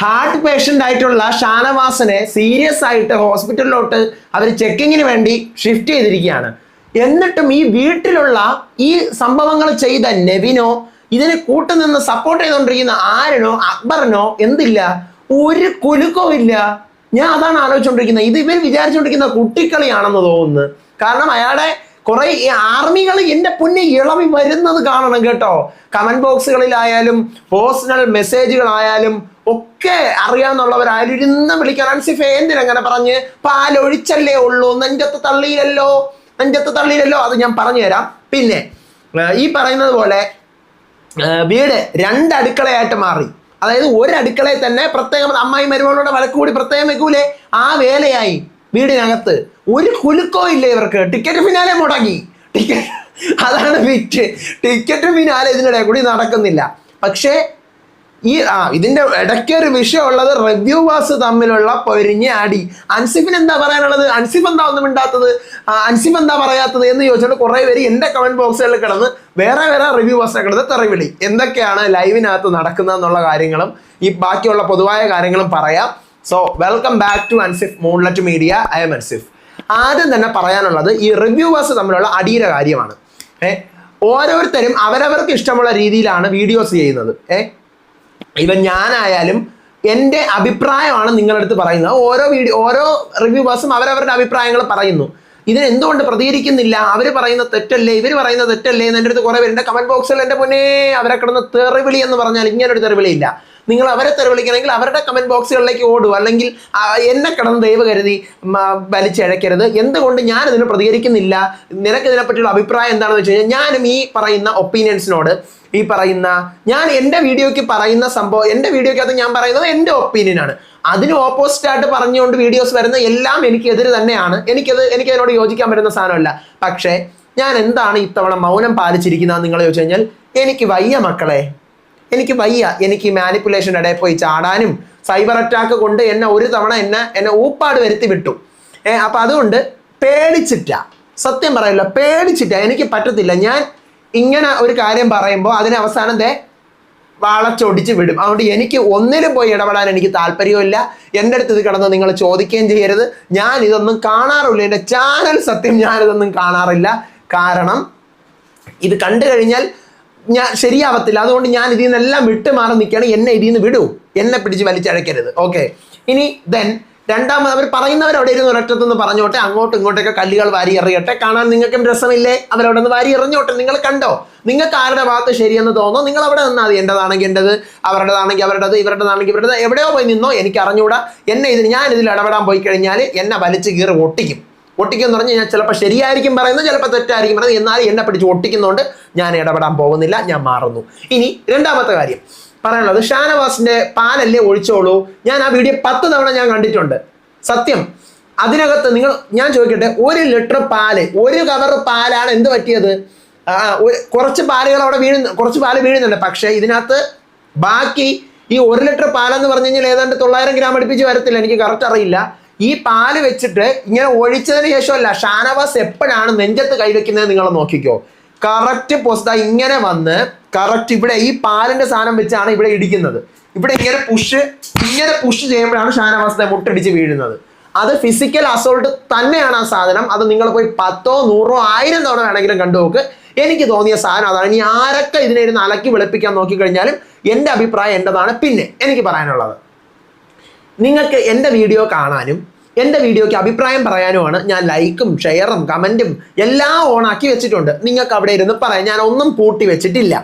Heart patient ആയിട്ടുള്ള ഷാനവാസനെ serious ആയിട്ട് ഹോസ്പിറ്റലിലോട്ട് അവർ ചെക്കിങ്ങിന് വേണ്ടി ഷിഫ്റ്റ് ചെയ്തിരിക്കുകയാണ്. എന്നിട്ടും ഈ വീട്ടിലുള്ള ഈ സംഭവങ്ങൾ ചെയ്ത നെവിനോ ഇതിനെ കൂട്ടുനിന്ന് സപ്പോർട്ട് ചെയ്തുകൊണ്ടിരിക്കുന്ന ആരനോ അക്ബറിനോ എന്തില്ല? ഒരു കുലുക്കവും ഇല്ല. ഞാൻ അതാണ് ആലോചിച്ചുകൊണ്ടിരിക്കുന്നത് ഇത് ഇവർ വിചാരിച്ചുകൊണ്ടിരിക്കുന്ന കുട്ടിക്കളിയാണെന്ന് തോന്നുന്നു. കാരണം അയാളെ കുറെ ഈ ആർമികൾ എന്റെ പൊന്നെ ഇളവി വരുന്നത് കാണണം കേട്ടോ. കമന്റ് ബോക്സുകളിലായാലും പേഴ്സണൽ മെസ്സേജുകളായാലും ഒക്കെ അറിയാവുന്നവരായാലും ഇരുന്ന് വിളിക്കാൻ അൻസിഫ എന്തിനങ്ങനെ പറഞ്ഞ്? പാലൊഴിച്ചല്ലേ ഉള്ളൂ നെഞ്ചത്ത് തള്ളിയില്ലല്ലോ നെഞ്ചത്ത് തള്ളിയില്ലല്ലോ അത് ഞാൻ പറഞ്ഞു തരാം പിന്നെ ഈ പറയുന്നത് പോലെ വീട് രണ്ട് അടുക്കളയായിട്ട് മാറി. അതായത് ഒരു തന്നെ പ്രത്യേകം അമ്മായി മരുമകളുടെ വഴക്കുകൂടി പ്രത്യേകം വെക്കൂലേ? ആ വേലയായി. വീടിനകത്ത് ഒരു കുലുക്കോ ഇല്ല ഇവർക്ക്. ടിക്കറ്റ് പിന്നാലെ മുടങ്ങി. ടിക്കറ്റ് അതാണ് വിറ്റ് ടിക്കറ്റ് പിന്നാലെ ഇതിനിടെ കൂടി നടക്കുന്നില്ല. പക്ഷേ ഈ ആ ഇതിന്റെ ഇടയ്ക്ക് ഒരു വിഷയമുള്ളത് റിവ്യൂവേഴ്സ് തമ്മിലുള്ള പൊരിഞ്ഞ അടി. അൻസിഫിന് എന്താ പറയാനുള്ളത്? അൻസിഫ് എന്താ ഒന്നും ഇണ്ടാത്തത് അൻസിഫ് എന്താ പറയാത്തത് എന്ന് ചോദിച്ചിട്ട് കുറേ പേര് എന്റെ കമന്റ് ബോക്സുകളിൽ കിടന്ന് വേറെ വേറെ റിവ്യൂവേഴ്സിനെ കിടന്ന് തെറിവിളി എന്തൊക്കെയാണ് ലൈവിനകത്ത് നടക്കുന്നത് എന്നുള്ള കാര്യങ്ങളും ഈ ബാക്കിയുള്ള പൊതുവായ കാര്യങ്ങളും പറയാം. So welcome back to Ansif moonlit media I am Ansif ആദ്യം തന്നെ പറയാനുള്ളത് ഈ റിവ്യൂവേഴ്സ് തമ്മിലുള്ള അടിയുടെ കാര്യമാണ്. ഏ ഓരോരുത്തരും അവരവർക്ക് ഇഷ്ടമുള്ള രീതിയിലാണ് വീഡിയോസ് ചെയ്യുന്നത്. ഏ ഇവൻ ഞാനായാലും എന്റെ അഭിപ്രായമാണ് നിങ്ങളടുത്ത് പറയുന്നത്. ഓരോ വീഡിയോ ഓരോ റിവ്യൂവേഴ്സും അവരവരുടെ അഭിപ്രായങ്ങൾ പറയുന്നു. ഇതിന് എന്തുകൊണ്ട് പ്രതികരിക്കുന്നില്ല? അവർ പറയുന്ന തെറ്റല്ലേ? ഇവർ പറയുന്ന തെറ്റല്ലേ? എന്ന് എന്റെ അടുത്ത് കുറേ പേരുണ്ട്. കമന്റ് ബോക്സിൽ എന്റെ മുന്നേ അവരെ കിടന്ന് തെറിവിളി എന്ന് പറഞ്ഞാൽ ഇങ്ങനൊരു തെറിവിളിയില്ല നിങ്ങൾ അവരെ തെരവിളിക്കണമെങ്കിൽ അവരുടെ കമന്റ് ബോക്സുകളിലേക്ക് ഓടുക. അല്ലെങ്കിൽ എന്നെ കടന്ന് ദൈവ കരുതി വലിച്ചഴക്കരുത്. എന്തുകൊണ്ട് ഞാൻ പ്രതികരിക്കുന്നില്ല? നിനക്ക് ഇതിനെപ്പറ്റിയുള്ള അഭിപ്രായം എന്താണെന്ന് വെച്ച് കഴിഞ്ഞാൽ ഞാനും ഈ പറയുന്ന ഒപ്പീനിയൻസിനോട് ഈ പറയുന്ന ഞാൻ എന്റെ വീഡിയോയ്ക്ക് പറയുന്ന സംഭവം എന്റെ വീഡിയോയ്ക്കകത്ത് ഞാൻ പറയുന്നത് എന്റെ ഒപ്പീനിയനാണ് അതിന് ഓപ്പോസിറ്റായിട്ട് പറഞ്ഞുകൊണ്ട് വീഡിയോസ് വരുന്ന എല്ലാം എനിക്കെതിരെ തന്നെയാണ്. എനിക്കത് എനിക്ക് അതിനോട് യോജിക്കാൻ പറ്റുന്ന സാധനമല്ല. പക്ഷേ ഞാൻ എന്താണ് ഇത്തവണ മൗനം പാലിച്ചിരിക്കുന്നത് നിങ്ങൾ ചോദിച്ചു കഴിഞ്ഞാൽ എനിക്ക് വയ്യ മക്കളെ. എനിക്ക് വയ്യ എനിക്ക് ഈ മാനിപ്പുലേഷൻ ഇടയിൽ പോയി ചാടാനും സൈബർ അറ്റാക്ക് കൊണ്ട് എന്നെ ഒരു തവണ എന്നെ എന്നെ ഊപ്പാട് വരുത്തി വിട്ടു. ഏ അപ്പൊ അതുകൊണ്ട് പേടിച്ചിട്ട സത്യം പറയില്ല പേടിച്ചിട്ട എനിക്ക് പറ്റത്തില്ല. ഞാൻ ഇങ്ങനെ ഒരു കാര്യം പറയുമ്പോൾ അതിന് അവസാനം ദേ വളച്ചൊടിച്ച് വിടും. അതുകൊണ്ട് എനിക്ക് ഒന്നിലും പോയി ഇടപെടാൻ എനിക്ക് താല്പര്യമില്ല എന്റെ അടുത്ത് ഇത് കിടന്ന് നിങ്ങൾ ചോദിക്കുകയും ചെയ്യരുത്. ഞാൻ ഇതൊന്നും കാണാറില്ല. എന്റെ ചാനൽ സത്യം ഞാനിതൊന്നും കാണാറില്ല. കാരണം ഇത് കണ്ടു കഴിഞ്ഞാൽ ഞാൻ ശരിയാവത്തില്ല. അതുകൊണ്ട് ഞാൻ ഇതിൽ നിന്നെല്ലാം വിട്ട് മാറി നിൽക്കുകയാണ്. എന്നെ ഇതിൽ നിന്ന് വിടൂ. എന്നെ പിടിച്ച് വലിച്ചഴക്കരുത്. ഓക്കെ ഇനി ദെൻ രണ്ടാമത് അവർ പറയുന്നവർ അവിടെ ഇരുന്ന് ഒരറ്റത്തുനിന്ന് പറഞ്ഞോട്ടെ. അങ്ങോട്ടും ഇങ്ങോട്ടൊക്കെ കല്ലുകൾ വാരി എറിയട്ടെ. കാണാൻ നിങ്ങൾക്കും രസമില്ലേ? അവരവിടെ നിന്ന് വാരി എറിഞ്ഞോട്ടെ. നിങ്ങൾ കണ്ടോ? നിങ്ങൾക്ക് ആരുടെ ഭാഗത്ത് ശരിയെന്ന് തോന്നുന്നു? നിങ്ങൾ അവിടെ നിന്നാൽ മതി. എന്റെതാണെങ്കിൽ എന്റെത് അവരുടേതാണെങ്കിൽ അവരുടേത് ഇവരുടേതാണെങ്കിൽ ഇവരുടേത്. എവിടെയോ പോയി നിന്നോ? എനിക്ക് അറിഞ്ഞൂടാ. എന്നെ ഇതിന് ഞാൻ ഇതിൽ ഇടപെടാൻ പോയി കഴിഞ്ഞാൽ എന്നെ വലിച്ച് കീറി ഒട്ടിക്കും. ഒട്ടിക്കും എന്ന് പറഞ്ഞാൽ ഞാൻ ചിലപ്പോൾ ശരിയായിരിക്കും പറയുന്നത് ചിലപ്പോൾ തെറ്റായിരിക്കും പറയുന്നത്. എന്നാലും എന്നെ പിടിച്ച് ഒട്ടിക്കുന്നതുകൊണ്ട് ഞാൻ ഇടപെടാൻ പോകുന്നില്ല ഞാൻ മാറുന്നു. ഇനി രണ്ടാമത്തെ കാര്യം. പറയാനുള്ളത് ഷാനവാസിന്റെ പാലല്ലേ ഒഴിച്ചോളൂ? ഞാൻ ആ വീഡിയോ പത്ത് തവണ ഞാൻ കണ്ടിട്ടുണ്ട്. സത്യം. അതിനകത്ത് നിങ്ങൾ ഞാൻ ചോദിക്കട്ടെ ഒരു ലിറ്റർ പാൽ ഒരു കവർ പാലാണ് എന്ത് പറ്റിയത്? കുറച്ച് പാലുകൾ അവിടെ വീഴുന്ന കുറച്ച് പാൽ വീഴുന്നുണ്ട്. പക്ഷേ ഇതിനകത്ത് ബാക്കി ഈ ഒരു ലിറ്റർ പാലെന്ന് പറഞ്ഞു കഴിഞ്ഞാൽ ഏതാണ്ട് തൊള്ളായിരം ഗ്രാം അടുപ്പിച്ച് വരത്തില്ല. എനിക്ക് കറക്റ്റ് അറിയില്ല. ഈ പാൽ വെച്ചിട്ട് ഇങ്ങനെ ഒഴിച്ചതിന് ശേഷമല്ല ഷാനവാസ് എപ്പോഴാണ് നെഞ്ചത്ത് കൈവെക്കുന്നത് നിങ്ങൾ നോക്കിക്കോ. കറക്റ്റ് പൊസ്ത ഇങ്ങനെ വന്ന് കറക്റ്റ് ഇവിടെ ഈ പാലിന്റെ സാധനം വെച്ചാണ് ഇവിടെ ഇടിക്കുന്നത്. ഇവിടെ ഇങ്ങനെ പുഷ് ഇങ്ങനെ പുഷ് ചെയ്യുമ്പോഴാണ് ഷാനവാസിനെ മുട്ടടിച്ച് വീഴുന്നത്. അത് ഫിസിക്കൽ അസോൾട്ട് തന്നെയാണ് ആ സാധനം. അത് നിങ്ങൾ പോയി പത്തോ നൂറോ ആയിരം തവണ വേണമെങ്കിലും കണ്ടു നോക്ക്. എനിക്ക് തോന്നിയ സാധനം അതാണ്. ഇനി ആരൊക്കെ ഇതിനെ ഇരുന്ന് അലക്കി വെളുപ്പിക്കാൻ നോക്കിക്കഴിഞ്ഞാലും എന്റെ അഭിപ്രായം എന്റെതാണ്. പിന്നെ എനിക്ക് പറയാനുള്ളത്. നിങ്ങൾക്ക് എന്റെ വീഡിയോ കാണാനും എന്റെ വീഡിയോയ്ക്ക് അഭിപ്രായം പറയാനുമാണ് ഞാൻ ലൈക്കും ഷെയറും കമന്റും എല്ലാം ഓണാക്കി വെച്ചിട്ടുണ്ട്. നിങ്ങൾക്ക് അവിടെ ഇരുന്ന് പറയാം. ഞാൻ ഒന്നും പൂട്ടി വെച്ചിട്ടില്ല.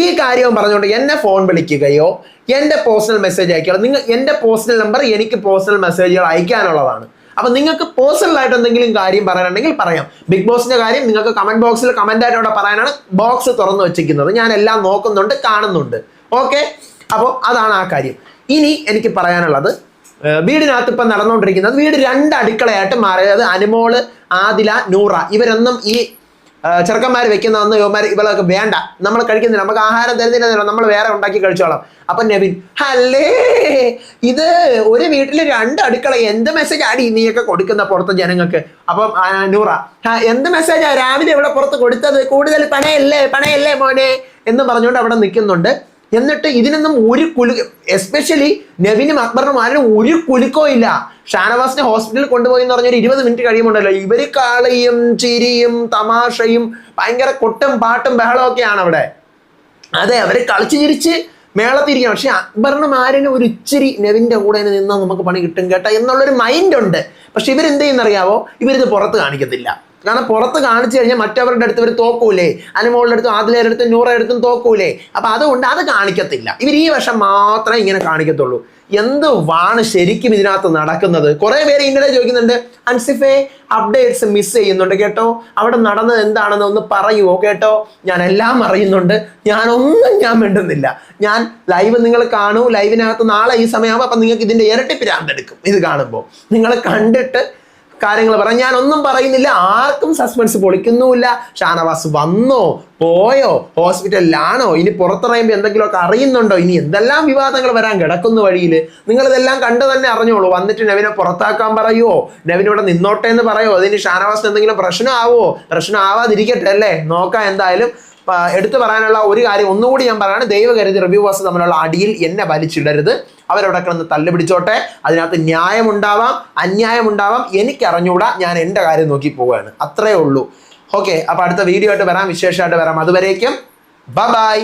ഈ കാര്യവും പറഞ്ഞുകൊണ്ട് എന്നെ ഫോൺ വിളിക്കുകയോ എന്റെ പേഴ്സണൽ മെസ്സേജ് അയക്കുകയോ നിങ്ങൾ എന്റെ പേഴ്സണൽ നമ്പർ എനിക്ക് പേഴ്സണൽ മെസ്സേജുകൾ അയക്കാനുള്ളതാണ്. അപ്പം നിങ്ങൾക്ക് പേഴ്സണലായിട്ട് എന്തെങ്കിലും കാര്യം പറയാനുണ്ടെങ്കിൽ പറയാം. ബിഗ് ബോസിന്റെ കാര്യം നിങ്ങൾക്ക് കമന്റ് ബോക്സിൽ കമന്റ് ആയിട്ട് അവിടെ പറയാനാണ് ബോക്സ് തുറന്നു വെച്ചിരിക്കുന്നത്. ഞാൻ എല്ലാം നോക്കുന്നുണ്ട് കാണുന്നുണ്ട്. ഓക്കെ അപ്പോൾ അതാണ് ആ കാര്യം. ഇനി എനിക്ക് പറയാനുള്ളത് വീടിനകത്ത് ഇപ്പം നടന്നുകൊണ്ടിരിക്കുന്നത് വീട് രണ്ട് അടുക്കളയായിട്ട് മാറിയത് അനുമോൾ ആദില നൂറ. ഇവരൊന്നും ഈ ചെറുക്കന്മാർ വെക്കുന്ന ഒന്നും യുവമാർ ഇവളൊക്കെ വേണ്ട. നമ്മൾ കഴിക്കുന്നില്ല. നമുക്ക് ആഹാരം തരുന്നില്ല നമ്മൾ വേറെ ഉണ്ടാക്കി കഴിച്ചോളാം. അപ്പൊ നബിൻ അല്ലേ ഇത് ഒരു വീട്ടിൽ രണ്ട് അടുക്കള. എന്ത് മെസ്സേജ് ആടി നീയൊക്കെ കൊടുക്കുന്ന പുറത്ത് ജനങ്ങൾക്ക്? അപ്പം നൂറ "ആ, എന്ത് മെസ്സേജാ രാവിലെ ഇവിടെ പുറത്ത് കൊടുത്തത് കൂടുതൽ പണയല്ലേ? പണയല്ലേ മോനെ? എന്ന് പറഞ്ഞുകൊണ്ട് അവിടെ നിൽക്കുന്നുണ്ട്. എന്നിട്ട് ഇതിനൊന്നും ഒരു കുലു എസ്പെഷ്യലി നവീനും അക്ബറിനും ആരും ഒരു കുലുക്കോ ഇല്ല. ഷാനവാസിനെ ഹോസ്പിറ്റലിൽ കൊണ്ടുപോയി എന്ന് പറഞ്ഞൊരു ഇരുപത് മിനിറ്റ് കഴിയുമുണ്ടല്ലോ ഇവർ കളിയും ചിരിയും തമാശയും ഭയങ്കര കൊട്ടും പാട്ടും ബഹളവും ഒക്കെയാണ് അവിടെ. അതെ അവർ കളിച്ച് ചിരിച്ച് മേളത്തിരിക്കണം പക്ഷെ അക്ബറിനും ആരനും ഒരു ഇച്ചിരി നെവിന്റെ കൂടെ നിന്നാൽ നമുക്ക് പണി കിട്ടും കേട്ടോ എന്നുള്ളൊരു മൈൻഡ് ഉണ്ട്. പക്ഷെ ഇവരെന്ത് ചെയ്യുന്നറിയാവോ? ഇവരിത് പുറത്ത് കാണിക്കത്തില്ല. കാരണം പുറത്ത് കാണിച്ചു കഴിഞ്ഞാൽ മറ്റവരുടെ അടുത്ത് ഇവർ തോക്കൂലേ. അനുമോളുടെ അടുത്തും ആദിലയുടെ അടുത്തും നൂറയുടെ അടുത്തും തോക്കൂലേ. അപ്പം അതുകൊണ്ട് അത് കാണിക്കത്തില്ല. ഇവർ ഈ വശം മാത്രമേ ഇങ്ങനെ കാണിക്കത്തുള്ളൂ. എന്ത് വാണ് ശരിക്കും ഇതിനകത്ത് നടക്കുന്നത്? കുറെ പേര് ഇന്നലെ ചോദിക്കുന്നുണ്ട് അൻസിഫെ അപ്ഡേറ്റ്സ് മിസ് ചെയ്യുന്നുണ്ട് കേട്ടോ. അവിടെ നടന്നത് എന്താണെന്ന് ഒന്ന് പറയുമോ കേട്ടോ? ഞാൻ എല്ലാം അറിയുന്നുണ്ട്. ഞാനൊന്നും ഞാൻ മിണ്ടുന്നില്ല. ഞാൻ ലൈവ് നിങ്ങൾ കാണൂ ലൈവിനകത്ത് നാളെ ഈ സമയമാകുമ്പോൾ അപ്പം നിങ്ങൾക്ക് ഇതിന്റെ ഇരട്ടി പിരാന്തെടുക്കും ഇത് കാണുമ്പോൾ. നിങ്ങൾ കണ്ടിട്ട് കാര്യങ്ങൾ പറയാം. ഞാനൊന്നും പറയുന്നില്ല. ആർക്കും സസ്പെൻസ് പൊളിക്കുന്നുമില്ല. ഷാനവാസ് വന്നോ? പോയോ? ഹോസ്പിറ്റലിലാണോ? ഇനി പുറത്തിറങ്ങുമ്പോൾ എന്തെങ്കിലുമൊക്കെ അറിയുന്നുണ്ടോ? ഇനി എന്തെല്ലാം വിവാദങ്ങൾ വരാൻ കിടക്കുന്ന വഴിയിൽ? നിങ്ങളിതെല്ലാം കണ്ടു തന്നെ അറിഞ്ഞോളൂ. വന്നിട്ട് നവിനെ പുറത്താക്കാൻ പറയുമോ നെവിൻ ഇവിടെ നിന്നോട്ടെ എന്ന് പറയുമോ അതിന് ഷാനവാസിന് എന്തെങ്കിലും പ്രശ്നമാവോ? പ്രശ്നം ആവാതിരിക്കട്ടെ അല്ലേ? നോക്കാം എന്തായാലും. എടുത്തു പറയാനുള്ള ഒരു കാര്യം ഒന്നുകൂടി ഞാൻ പറയാണ്. ദൈവകരുതി റിവ്യൂവേഴ്സ് തമ്മിലുള്ള അടിയിൽ എന്നെ വലിച്ചിടരുത്. അവരവിടെ കിടന്ന് തല്ല് പിടിച്ചോട്ടെ അതിനകത്ത് ന്യായമുണ്ടാവാം അന്യായമുണ്ടാവാം. എനിക്കറിഞ്ഞൂടാ ഞാൻ എന്റെ കാര്യം നോക്കി പോവുകയാണ്. അത്രേ ഉള്ളൂ. ഓക്കെ അപ്പോൾ അടുത്ത വീഡിയോ ആയിട്ട് വരാം വിശേഷമായിട്ട് വരാം. അതുവരേക്കും ബൈ